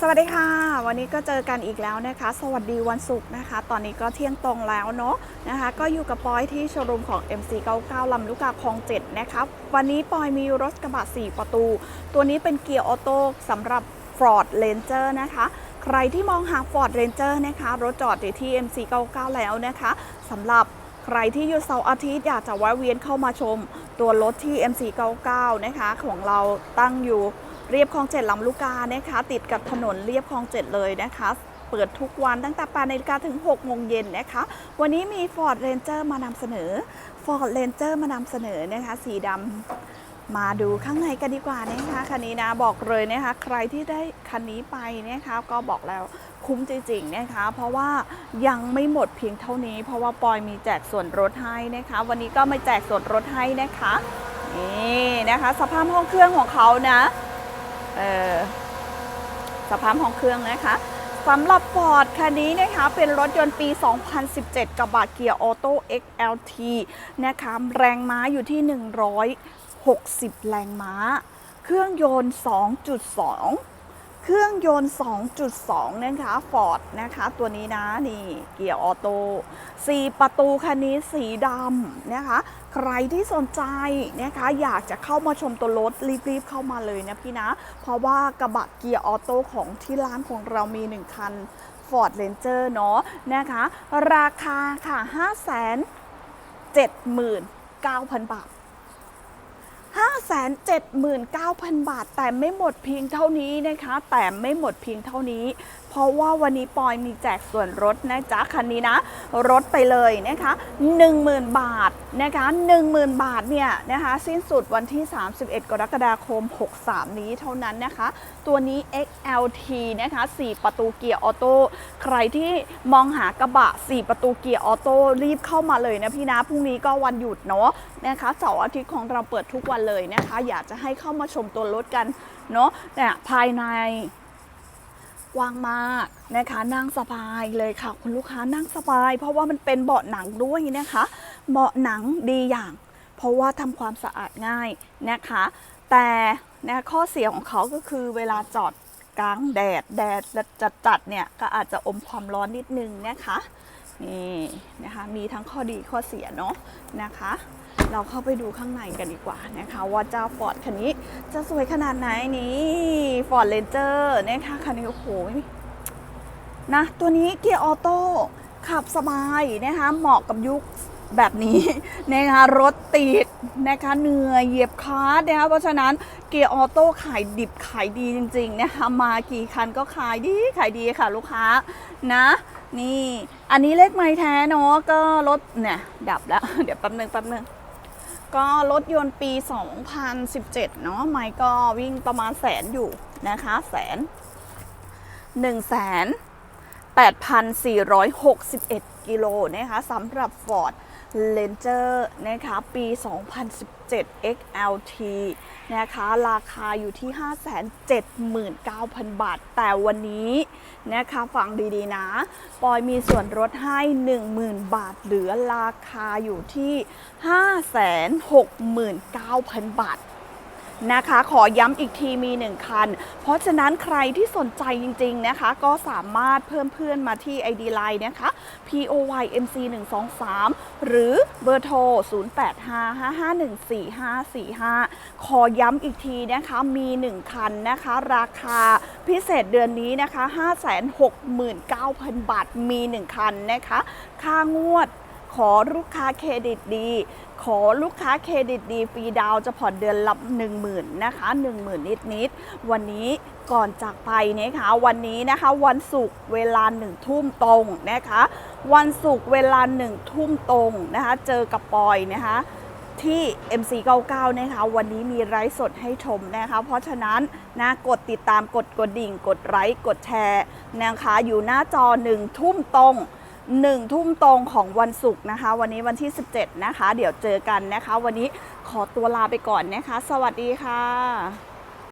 สวัสดีค่ะ วันนี้ก็เจอกันอีกแล้วนะคะ สวัสดีวันศุกร์นะคะ ตอนนี้ก็เที่ยงตรงแล้วเนาะนะคะ ก็อยู่กับปอยที่โชว์รูมของ MC99 ลำลูกกาคลอง7นะคะวันนี้ปอยมีรถกระบะ 4 ประตู ตัวนี้เป็นเกียร์ออโต้สำหรับ Ford Ranger นะคะใครที่มองหา Ford Ranger นะคะ รถจอดอยู่ที่ MC99 แล้วนะคะสำหรับใครที่อยู่เสาร์อาทิตย์อยากจะแวะเวียนเข้ามาชม ตัวรถที่ MC99 นะคะ ของเราตั้งอยู่ เรียบคลองเจ็ดลำลูกกานะคะติดกับถนนเรียบคลองเจ็ดเลยนะคะเปิดทุกวันตั้งแต่8นาฬิกาถึง 6 โมงเย็นนะคะ วันนี้มี Ford Ranger มานำเสนอ Ford Ranger มานำเสนอนะคะ สีดำมาดูข้างในกันดีกว่านะคะคันนี้นะบอกเลยนะคะ ใครที่ได้คันนี้ไปนะคะก็บอกแล้วคุ้มจริงๆนะคะ เพราะว่ายังไม่หมดเพียงเท่านี้ เพราะว่าปอยมีแจกส่วนลดให้นะคะ วันนี้ก็มาแจกส่วนลดให้นะคะนี่นะคะ สภาพห้องเครื่องของเขานะเอ่อ สภาพของเครื่องนะคะสำหรับ Ford คันนี้นะคะเป็นรถยนต์ปี 2017 กระบะเกียร์ออโต้ XLT นะคะแรงม้าอยู่ที่ 160 แรงม้า เครื่องยนต์ 2.2 เครื่องยนต์ 2.2 นะคะ Ford นะคะ ตัวนี้นะนี่เกียร์ออโต้4ประตูคันนี้สีดำนะคะ ใครที่สนใจนะคะ อยากจะเข้ามาชมตัวรถรีบๆเข้ามาเลยนะพี่นะ เพราะว่ากระบะเกียร์ออโต้ของที่ร้านของเรามี 1 คัน Ford Ranger เนาะนะคะ ราคาค่ะ 579,000 บาท 579,000 บาท แต่ไม่หมดเพียงเท่านี้นะคะ แต่ไม่หมดเพียงเท่านี้ เพราะว่าวันนี้ปอยมีแจกส่วนลดนะจ๊ะคันนี้นะลดไปเลยนะคะ 10,000 บาทนะคะ10,000 บาทเนี่ยนะคะสิ้นสุดวันที่ 31 กรกฎาคม 63 นี้เท่านั้นนะคะ ตัวนี้ XLT นะคะ 4 ประตูเกียร์ออโต้ใครที่มองหากระบะ 4 ประตูเกียร์ออโต้รีบเข้ามาเลยนะพี่นะพรุ่งนี้ก็วันหยุดเนาะนะคะเสาร์อาทิตย์ของเราเปิดทุกวันเลยนะคะ อยากจะให้เข้ามาชมตัวรถกันเนาะเนี่ยภายใน กว้างมากนะคะ นั่งสบายเลยค่ะ คุณลูกค้านั่งสบาย เพราะว่ามันเป็นเบาะหนังด้วยนะคะ เบาะหนังดีอย่าง เพราะว่าทำความสะอาดง่ายนะคะ แต่นะข้อเสียของเขาก็คือเวลาจอดกลางแดดแดดจัดๆเนี่ยก็อาจจะอมความร้อนนิดนึงนะคะนี่นะคะมีทั้งข้อดีข้อเสียเนาะนะคะ เราเข้าไปดูข้างในกันดีกว่านะคะ ว่าเจ้าฟอร์ดคันนี้จะสวยขนาดไหนนี่ฟอร์ดเลนเจอร์นะคะคันนี้โอ้โหนะตัวนี้เกียร์ออโต้ขับสบายนะคะเหมาะกับยุคแบบนี้นะคะรถติดนะคะเหนื่อยเหยียบคลาสนะคะเพราะฉะนั้นเกียร์ออโต้ขายดิบขายดีจริงๆนะคะมากี่คันก็ขายดีขายดีค่ะลูกค้านะนี่ อันนี้เลขไม้แท้เนาะก็รถเนี่ยดับแล้ว เดี๋ยวแป๊บนึงแป๊บนึง ก็รถยนต์ปี 2017 เนาะไมค์ก็วิ่งประมาณแสนอยู่นะคะแสนหนึ่งแสน8,461 กิโลนะคะสำหรับ Ford l a n g e r นะคะปี 2017 XLT นะคะราคาอยู่ที่ 579,000 บาท แต่วันนี้นะคะฟังดีๆ นะ ปอยมีส่วนลดให้ 10,000 บาท เหลือราคาอยู่ที่ 569,000 บาท นะคะ ขอย้ำอีกทีมี 1 คัน เพราะฉะนั้นใครที่สนใจจริง ๆ นะคะ ก็สามารถเพิ่มเพื่อนมาที่ ID Line นะคะ POYMC 1 2 3หรือเบอร์โทร 0855514545 ขอย้ำอีกทีนะคะมี 1 คันนะคะ ราคาพิเศษเดือนนี้นะคะ 569,000 บาทมี 1 คันนะคะ ค่างวด ขอลูกค้าเครดิตดี ขอลูกค้าเครดิตดีฟรีดาวจะผ่อนเดือนละ10,000นะคะ10,000 นิดนิดๆวันนี้ก่อนจากไปนะคะวันนี้นะคะวันศุกร์เวลา1ทุ่มตรงนะคะ วันศุกร์เวลา1ทุ่มตรงนะคะ เจอกับปอยนะคะที่ MC99 นะคะ วันนี้มีไลฟ์สดให้ชมนะคะ เพราะฉะนั้นนะกดติดตามกดกระดิ่ง กดไลค์กดแชร์นะคะอยู่หน้าจอ1ทุ่มตรง หนึ่งทุ่มตรงของวันศุกร์นะคะ วันนี้วันที่ 17 นะคะ เดี๋ยวเจอกันนะคะ วันนี้ขอตัวลาไปก่อนนะคะ สวัสดีค่ะ